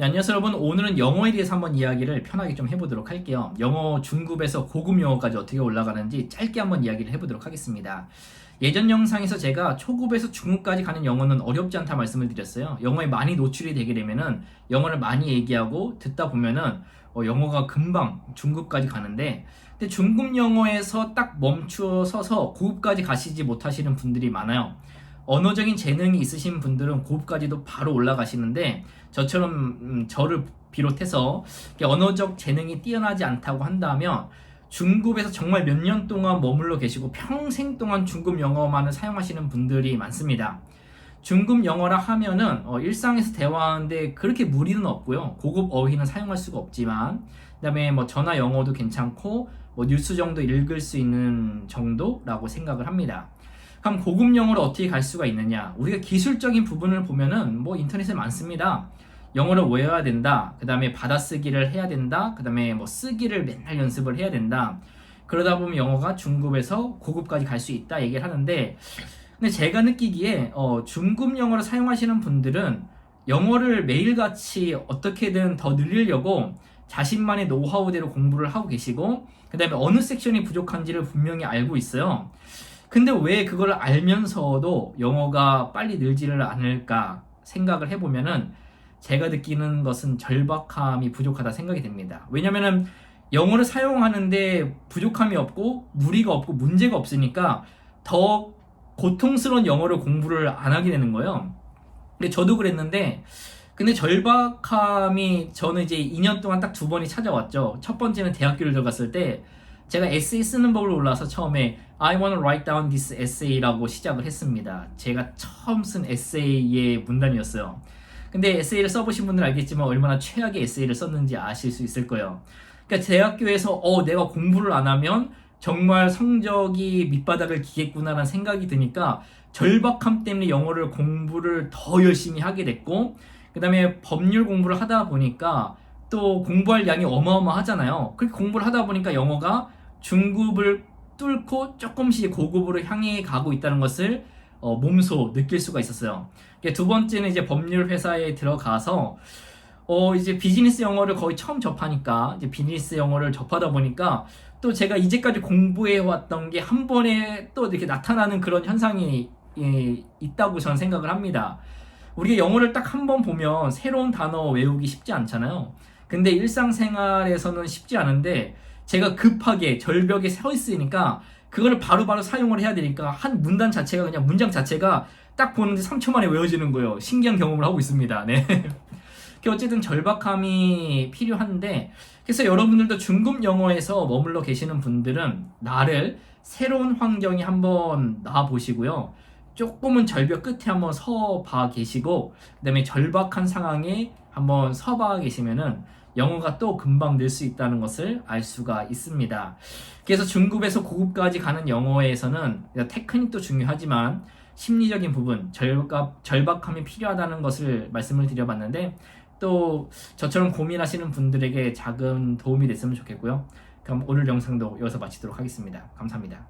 네, 안녕하세요 여러분 오늘은 영어에 대해서 한번 이야기를 편하게 좀 해보도록 할게요. 영어 중급에서 고급 영어까지 어떻게 올라가는지 짧게 한번 이야기를 해보도록 하겠습니다. 예전 영상에서 제가 초급에서 중급까지 가는 영어는 어렵지 않다 말씀을 드렸어요. 영어에 많이 노출이 되게 되면은 영어를 많이 얘기하고 듣다 보면은 어, 영어가 금방 중급까지 가는데 근데 중급 영어에서 딱 멈추어 서서 고급까지 가시지 못하시는 분들이 많아요 언어적인 재능이 있으신 분들은 고급까지도 바로 올라가시는데 저처럼 음, 저를 비롯해서 언어적 재능이 뛰어나지 않다고 한다면 중급에서 정말 몇 년 동안 머물러 계시고 평생 동안 중급 영어만을 사용하시는 분들이 많습니다. 중급 영어라 하면은 어, 일상에서 대화하는데 그렇게 무리는 없고요. 고급 어휘는 사용할 수가 없지만 그다음에 뭐 전화 영어도 괜찮고 뭐 뉴스 정도 읽을 수 있는 정도라고 생각을 합니다. 그럼 고급 영어로 어떻게 갈 수가 있느냐? 우리가 기술적인 부분을 보면은 뭐 인터넷에 많습니다. 영어를 외워야 된다. 그 다음에 받아쓰기를 해야 된다. 그 다음에 뭐 쓰기를 맨날 연습을 해야 된다. 그러다 보면 영어가 중급에서 고급까지 갈 수 있다 얘기를 하는데 근데 제가 느끼기에 어, 중급 영어를 사용하시는 분들은 영어를 매일같이 어떻게든 더 늘리려고 자신만의 노하우대로 공부를 하고 계시고 그 다음에 어느 섹션이 부족한지를 분명히 알고 있어요. 근데 왜 그걸 알면서도 영어가 빨리 늘지를 않을까 생각을 해보면은 제가 느끼는 것은 절박함이 부족하다 생각이 됩니다. 왜냐면은 영어를 사용하는데 부족함이 없고 무리가 없고 문제가 없으니까 더 고통스러운 영어를 공부를 안 하게 되는 거예요. 근데 저도 그랬는데 근데 절박함이 저는 이제 2년 동안 딱 두 번이 찾아왔죠. 첫 번째는 대학교를 들어갔을 때 제가 에세이 쓰는 법을 올라서 처음에 I want to write down this essay라고 시작을 했습니다. 제가 처음 쓴 에세이의 문단이었어요. 근데 에세이를 써보신 분들은 알겠지만 얼마나 최악의 에세이를 썼는지 아실 수 있을 거예요. 그러니까 대학교에서 어 내가 공부를 안 하면 정말 성적이 밑바닥을 기겠구나라는 생각이 드니까 절박함 때문에 영어를 공부를 더 열심히 하게 됐고 그 다음에 법률 공부를 하다 보니까 또 공부할 양이 어마어마하잖아요. 그렇게 공부를 하다 보니까 영어가 중급을 뚫고 조금씩 고급으로 향해 가고 있다는 것을 어, 몸소 느낄 수가 있었어요. 두 번째는 이제 법률 회사에 들어가서 어, 이제 비즈니스 영어를 거의 처음 접하니까 이제 비즈니스 영어를 접하다 보니까 또 제가 이제까지 공부해 왔던 게 한 번에 또 이렇게 나타나는 그런 현상이 예, 있다고 저는 생각을 합니다. 우리가 영어를 딱 한 번 보면 새로운 단어 외우기 쉽지 않잖아요. 근데 일상생활에서는 쉽지 않은데 제가 급하게 절벽에 서 있으니까 그거를 바로바로 사용을 해야 되니까 한 문단 자체가 그냥 문장 자체가 딱 보는데 3초 만에 외워지는 거예요. 신기한 경험을 하고 있습니다. 네. 어쨌든 절박함이 필요한데 그래서 여러분들도 중급 영어에서 머물러 계시는 분들은 나를 새로운 환경에 한번 나와 보시고요. 조금은 절벽 끝에 한번 서봐 계시고 그다음에 절박한 상황에 한번 서봐 계시면은 영어가 또 금방 늘 수 있다는 것을 알 수가 있습니다. 그래서 중급에서 고급까지 가는 영어에서는 테크닉도 중요하지만 심리적인 부분, 절박, 절박 함이 필요하다는 것을 말씀을 드려봤는데 또 저처럼 고민하시는 분들에게 작은 도움이 됐으면 좋겠고요. 그럼 오늘 영상도 여기서 마치도록 하겠습니다. 감사합니다.